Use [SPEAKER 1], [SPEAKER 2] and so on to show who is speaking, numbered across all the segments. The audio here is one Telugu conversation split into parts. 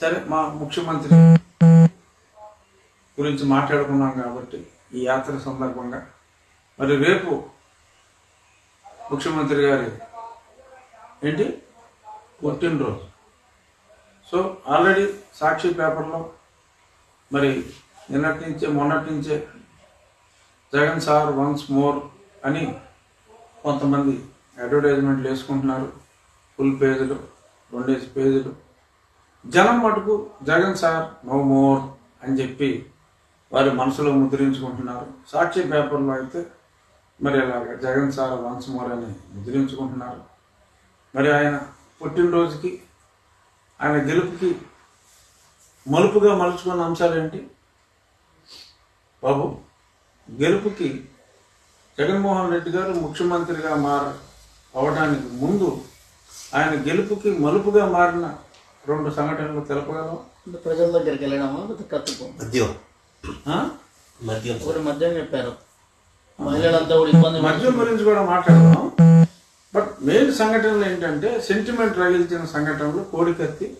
[SPEAKER 1] సరే మా ముఖ్యమంత్రి గురించి మాట్లాడుకున్నాం కాబట్టి ఈ యాత్ర సందర్భంగా. మరి రేపు ముఖ్యమంత్రి గారి ఏంటి? పుట్టినరోజు. సో ఆల్రెడీ సాక్షి పేపర్లో మరి నిన్నటి నుంచే మొన్నటి నుంచే జగన్ సార్ వన్స్ మోర్ అని కొంతమంది అడ్వర్టైజ్మెంట్లు వేసుకుంటున్నారు. ఫుల్ పేజీలు రెండేసి పేజీలు. జనం మటుకు జగన్ సార్ నో మోర్ అని చెప్పి వారి మనసులో ముద్రించుకుంటున్నారు. సాక్షి పేపర్లో అయితే మరి అలాగ జగన్ సార్ వన్స్ మోర్ అని ముద్రించుకుంటున్నారు. మరి ఆయన పుట్టినరోజుకి ఆయన గెలుపుకి మలుపుగా మలుచుకున్న అంశాలు ఏంటి బాబు గెలుపుకి జగన్మోహన్ రెడ్డి గారు ముఖ్యమంత్రిగా మార అవడానికి ముందు ఆయన గెలుపుకి మలుపుగా మారిన రెండు సంఘటనలు తెలపగలం
[SPEAKER 2] అంటే ప్రజల దగ్గరికి వెళ్ళడమా? లేకపోతే కత్తుకో
[SPEAKER 3] మద్యం.
[SPEAKER 1] ఆ?
[SPEAKER 3] మద్యం.
[SPEAKER 2] ఒకటి మధ్యం చెప్పారు. మహిళలంతా కూడా ఇబ్బంది
[SPEAKER 1] మద్యం గురించి కూడా మాట్లాడదాం. బట్ మెయిన్ సంఘటనలు ఏంటంటే సెంటిమెంట్ రగిల్చిన సంఘటనలు కోడికత్తి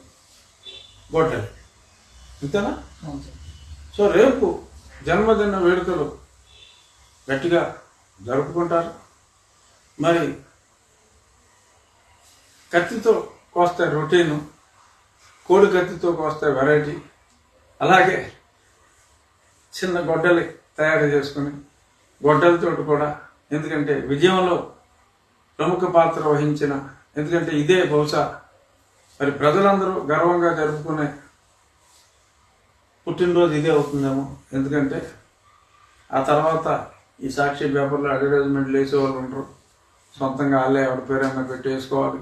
[SPEAKER 1] గొడ్డలి. అంతేనా
[SPEAKER 2] అవును సార్.
[SPEAKER 1] సో రేపు జన్మదిన వేడుకలు గట్టిగా జరుపుకుంటారు. మరి కత్తితో కోస్తే రొటీను కోడి కత్తితో కోస్తే వెరైటీ అలాగే చిన్న గొడ్డలి తయారు చేసుకుని గొడ్డలతో కూడా ఎందుకంటే విజయంలో ప్రముఖ పాత్ర వహించిన ఎందుకంటే ఇదే బహుశా మరి ప్రజలందరూ గర్వంగా జరుపుకునే పుట్టినరోజు ఇదే అవుతుందేమో. ఎందుకంటే ఆ తర్వాత ఈ సాక్షి పేపర్లో అడ్వర్టైజ్మెంట్లు వేసేవాళ్ళు వాళ్ళు సొంతంగా వాళ్ళే ఎవరి పేరైనా పెట్టి వేసుకోవాలి.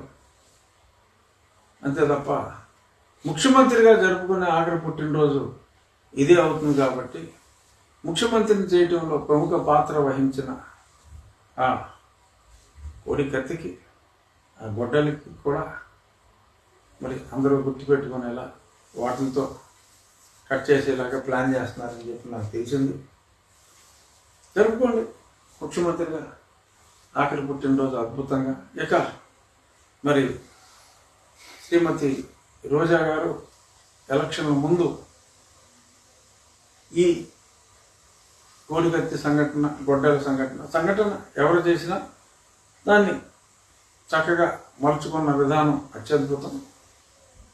[SPEAKER 1] అంతే తప్ప ముఖ్యమంత్రిగా జరుపుకునే ఆర్డర్ పుట్టినరోజు ఇదే అవుతుంది కాబట్టి ముఖ్యమంత్రిని చేయటంలో ప్రముఖ పాత్ర వహించిన ఆ కోడి కత్తికి ఆ గొడ్డలికి కూడా మరి అందరూ గుర్తుపెట్టుకునేలా వాటితో కట్ చేసేలాగా ప్లాన్ చేస్తున్నారని చెప్పి నాకు తెలిసింది. జరుపుకోండి. ముఖ్యమంత్రిగా ఆఖరి పుట్టినరోజు అద్భుతంగా. ఇక మరి శ్రీమతి రోజా గారు ఎలక్షన్ ముందు ఈ కోడికత్తి సంఘటన గొడ్డల సంఘటన సంఘటన ఎవరు చేసినా దాన్ని చక్కగా మలుచుకున్న విధానం అత్యద్భుతం.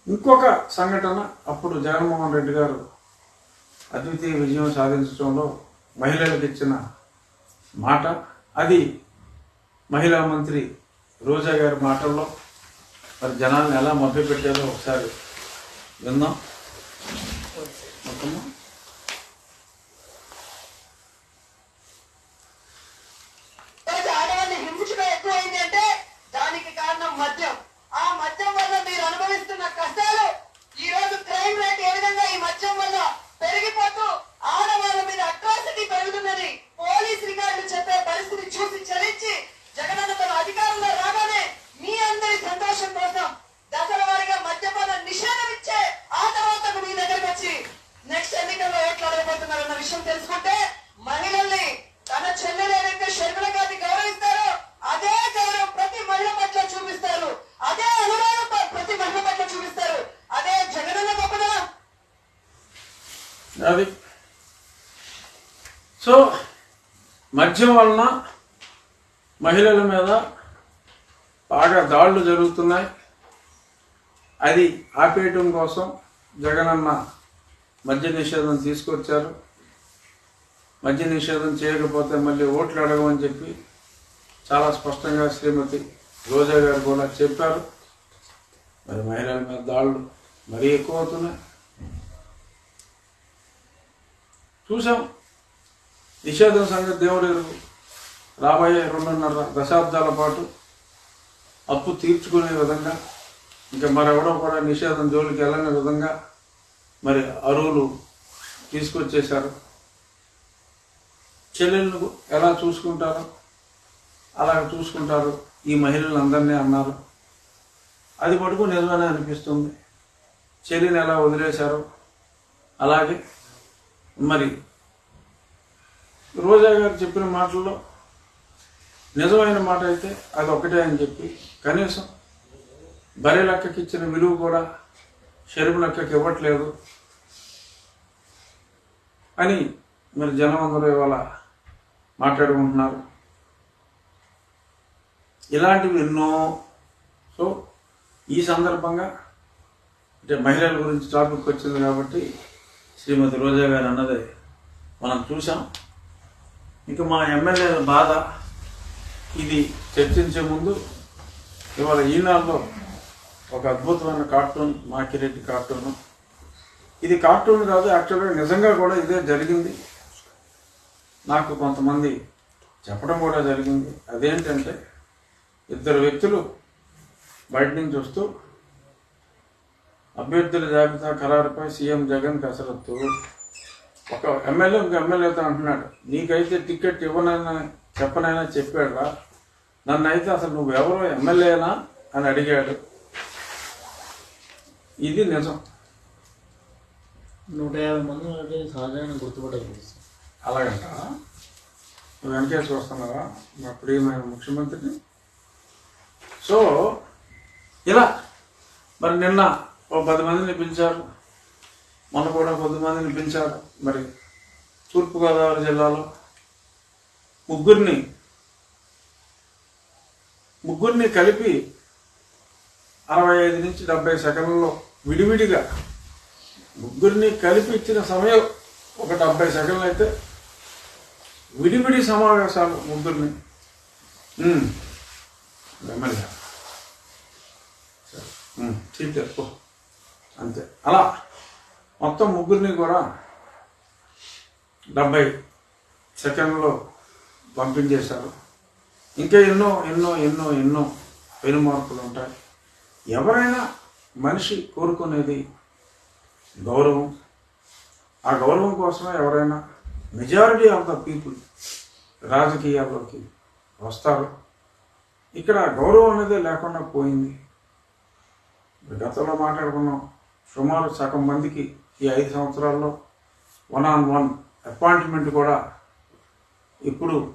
[SPEAKER 1] ఇంకొక సంఘటన అప్పుడు జగన్మోహన్ రెడ్డి గారు అద్వితీయ విజయం సాధించడంలో మహిళలకు ఇచ్చిన మాట. అది మహిళా మంత్రి రోజా గారి మాటల్లో మరి జనాల్ని ఎలా మభ్యపెట్టారో ఒకసారి విన్నాం మొత్తము
[SPEAKER 4] ఈరోజు ఆడవాళ్ళని హింసించడం ఎక్కువైంది అంటే దానికి కారణం మద్యం ఆ మద్యం వల్ల మీరు అనుభవిస్తున్న కష్టాలు ఈ రోజు క్రైమ్ రేట్ ఏ విధంగా ఈ మద్యం వల్ల పెరిగిపోతూ ఆడవాళ్ళ మీద అట్రాసిటీ పెరుగుతున్నది పోలీస్ రికార్డులు చెప్పే పరిస్థితి చూసి చలించి జగనన్న తన అధికారంలో రాగానే మీ అందరి సంతోషం కోసం దశల వారీగా మద్యపాన నిషేధం ఇచ్చే ఆ తర్వాత మీ దగ్గరకు వచ్చి నెక్స్ట్ ఎన్నికల్లో ఓట్లు అడగబోతున్నారన్న విషయం తెలుసుకుంటే మహిళల్ని తన చెల్లెలు ఏదైతే షర్మిల గారిని గౌరవిస్తారో అదే గౌరవం ప్రతి మహిళ పట్ల చూపిస్తారు అదే అనురాగం ప- ప్రతి మహిళ పట్ల చూపిస్తారు అదే జగనన్న గొప్పదనం
[SPEAKER 1] అది సో మద్యం వలన మహిళల మీద బాగా దాడులు జరుగుతున్నాయి. అది ఆపేయటం కోసం జగనన్న మద్య నిషేధం తీసుకొచ్చారు. మద్య నిషేధం చేయకపోతే మళ్ళీ ఓట్లు అడగమని చెప్పి చాలా స్పష్టంగా శ్రీమతి రోజా గారు కూడా చెప్పారు. మరి మహిళల మీద దాడులు మరీ ఎక్కువ అవుతున్నాయి చూసాం. నిషేధం సంగతి దేవుడు రాబోయే రెండున్నర దశాబ్దాల పాటు అప్పు తీర్చుకునే విధంగా ఇంకా మరెవడో కూడా నిషేధం జోలికి వెళ్ళని విధంగా మరి అరువులు తీసుకొచ్చేశారు. చెల్లెళ్ళు ఎలా చూసుకుంటారో? అలా చూసుకుంటారు. ఈ మహిళలందరినీ అన్నారు. అది మటుకు నిజమనే అనిపిస్తుంది. చెల్లిని ఎలా వదిలేశారో? అలాగే మరి రోజా గారు చెప్పిన మాటల్లో నిజమైన మాట అయితే అది ఒకటే అని చెప్పి కనీసం బర్రె లెక్కకి ఇచ్చిన విలువ కూడా షరీఫ్లక్కకి ఇవ్వట్లేదు అని మరి జనం అందరూ ఇవాళ మాట్లాడుకుంటున్నారు. ఇలాంటివి ఎన్నో. సో ఈ సందర్భంగా అంటే మహిళల గురించి టాపిక్ వచ్చింది కాబట్టి శ్రీమతి రోజా గారు అన్నది మనం చూసాం ఇక మా ఎమ్మెల్యేల బాధ ఇది చర్చించే ముందు ఇవాళ ఈనాడులో ఒక అద్భుతమైన కార్టూన్ మాకిరెడ్డి కార్టూన్. ఇది కార్టూన్ కాదు యాక్చువల్గా నిజంగా కూడా ఇదే జరిగింది. నాకు కొంతమంది చెప్పడం కూడా జరిగింది. అదేంటంటే ఇద్దరు వ్యక్తులు బయట నుంచి వస్తూ అభ్యర్థుల జాబితా ఖరారుపై సీఎం జగన్ కసరత్తు ఒక ఎమ్మెల్యే ఒక ఎమ్మెల్యేతో అంటున్నాడు. నీకైతే టికెట్ ఇవ్వనైనా చెప్పనైనా చెప్పాడురా. నన్ను అయితే అసలు నువ్వెవరో ఎమ్మెల్యేనా అని అడిగాడు. ఇది నిజం.
[SPEAKER 2] నూట యాభై మంది అంటే సహజంగా గుర్తుపట్టగలుగుతాం
[SPEAKER 1] అలాగంట. నువ్వు వెనకేసి వస్తున్నావా? మా ప్రియమైన ముఖ్యమంత్రిని. సో ఇలా. మరి నిన్న ఓ పది మందిని పిలిచారు. మొన్న కూడా కొద్దిమందిని పిలిచారు. మరి తూర్పుగోదావరి జిల్లాలో ముగ్గురిని ముగ్గురిని కలిపి అరవై ఐదు నుంచి డెబ్బై సెకండ్లలో విడివిడిగా ముగ్గురిని కలిపి ఇచ్చిన సమయం ఒక డెబ్బై సెకండ్లు అయితే విడివిడి సమావేశాలు ముగ్గురిని. ఉమ్. ఎమ్మెల్యే అంతే. అలా. మొత్తం ముగ్గురిని కూడా డెబ్బై సెకండ్లో పంపించేశారు. ఇంకా ఎన్నో ఎన్నో ఎన్నో ఎన్నో పెనుమార్పులు ఉంటాయి. ఎవరైనా మనిషి కోరుకునేది గౌరవం. ఆ గౌరవం కోసమే ఎవరైనా మెజారిటీ ఆఫ్ ద పీపుల్ రాజకీయాల్లోకి వస్తారు. ఇక్కడ గౌరవం అనేది లేకుండా పోయింది. గతంలో మాట్లాడుకున్నాం. సుమారు సగం మందికి ఈ ఐదు సంవత్సరాల్లో వన్ ఆన్ వన్ అపాయింట్మెంట్ కూడా ఇప్పుడు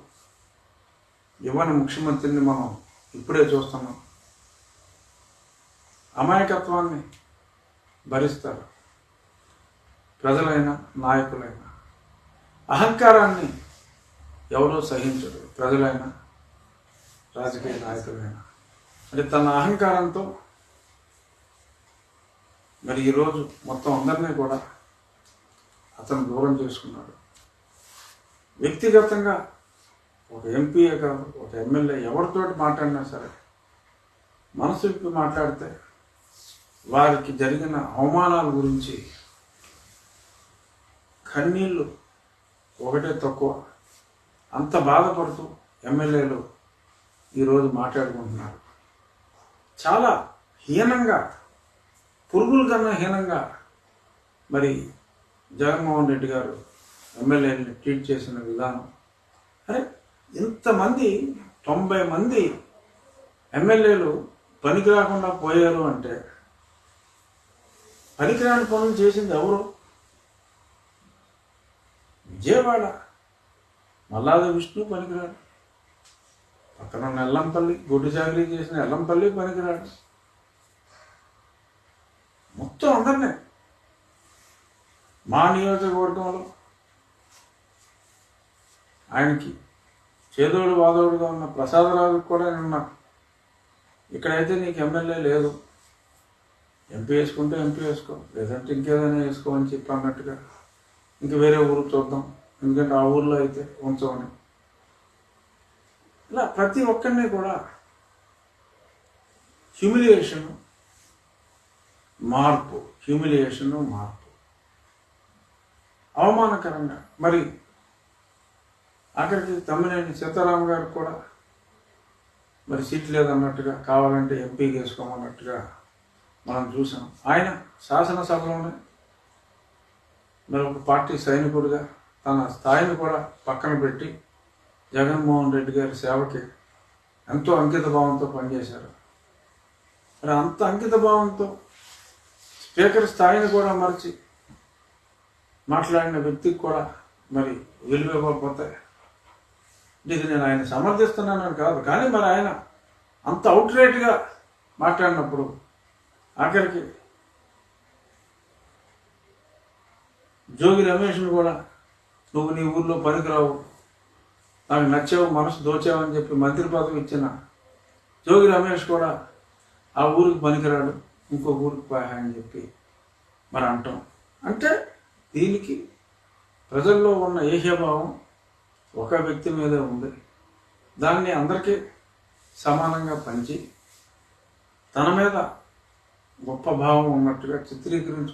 [SPEAKER 1] ఇవ్వని ముఖ్యమంత్రిని మనం ఇప్పుడే చూస్తున్నాం. అమాయకత్వాన్ని భరిస్తారు. ప్రజలైనా నాయకులైనా. అహంకారాన్ని ఎవరూ సహించరు. ప్రజలైనా రాజకీయ నాయకులైనా. అంటే తన అహంకారంతో మరి ఈరోజు మొత్తం అందరినీ కూడా అతను దూరం చేసుకున్నాడు. వ్యక్తిగతంగా ఒక ఎంపీఏ కాదు ఒక ఎమ్మెల్యే ఎవరితోటి మాట్లాడినా సరే మనసు విప్పి మాట్లాడితే వారికి జరిగిన అవమానాల గురించి కన్నీళ్ళు ఒకటే తక్కువ. అంత బాధపడుతూ ఎమ్మెల్యేలు ఈరోజు మాట్లాడుకుంటున్నారు. చాలా హీనంగా పురుగుల కన్నా హీనంగా మరి జగన్మోహన్ రెడ్డి గారు ఎమ్మెల్యేని ట్రీట్ చేసిన విధానం. అరే ఇంతమంది తొంభై మంది ఎమ్మెల్యేలు పనికి రాకుండా పోయారు అంటే పనికిరాని పనులు చేసింది ఎవరు? విజయవాడ. మల్లాద విష్ణు పనికిరాడు. పక్కన ఉన్న ఎల్లంపల్లి గుడ్డు చాకరీ చేసిన ఎల్లంపల్లి పనికిరాడు. మొత్తం అందరినీ. మా నియోజకవర్గంలో ఆయనకి చేదోడు వాదోడుగా ఉన్న ప్రసాదరాజు కూడా నిన్న ఇక్కడైతే నీకు ఎమ్మెల్యే లేదు. ఎంపీ వేసుకుంటే ఎంపీ వేసుకో లేదంటే ఇంకేదైనా వేసుకో అని చెప్పి అన్నట్టుగా ఇంక వేరే ఊరు చూద్దాం. ఎందుకంటే ఆ ఊర్లో అయితే ఉంచమని. ఇలా ప్రతి ఒక్కరిని కూడా హ్యూమిలియేషన్ మార్పు హ్యూమిలియేషన్ మార్పు. అవమానకరంగా. మరి అక్కడికి తమ్మినేని సీతారాం గారు కూడా మరి సీట్ లేదన్నట్టుగా కావాలంటే ఎంపీ చేసుకోమన్నట్టుగా మనం చూసాం. ఆయన శాసనసభలోనే మరి ఒక పార్టీ సైనికుడిగా తన స్థాయిని కూడా పక్కన పెట్టి జగన్మోహన్ రెడ్డి గారి సేవకి ఎంతో అంకిత భావంతో పనిచేశారు. మరి అంత అంకిత భావంతో స్పీకర్ స్థాయిని కూడా మరిచి మాట్లాడిన వ్యక్తికి కూడా మరి విలువ ఇవ్వకపోతే ఇది నేను ఆయన సమర్థిస్తున్నానని కాదు. కానీ మరి ఆయన అంత అవుట్రేట్గా మాట్లాడినప్పుడు ఆఖరికి జోగి రమేష్ను కూడా నువ్వు నీ ఊర్లో పనికిరావు నాకు నచ్చావు మనసు దోచావు అని చెప్పి మంత్రి పదవి ఇచ్చిన జోగి రమేష్ కూడా ఆ ఊరికి పనికిరాడు. ఇంకో ఊరికి పోయా అని చెప్పి మరి అంటాం. అంటే దీనికి ప్రజల్లో ఉన్న ఏహ్యభావం ఒక వ్యక్తి మీదే ఉంది. దాన్ని అందరికీ సమానంగా పంచి తన మీద గొప్ప భావం ఉన్నట్టుగా చిత్రీకరించు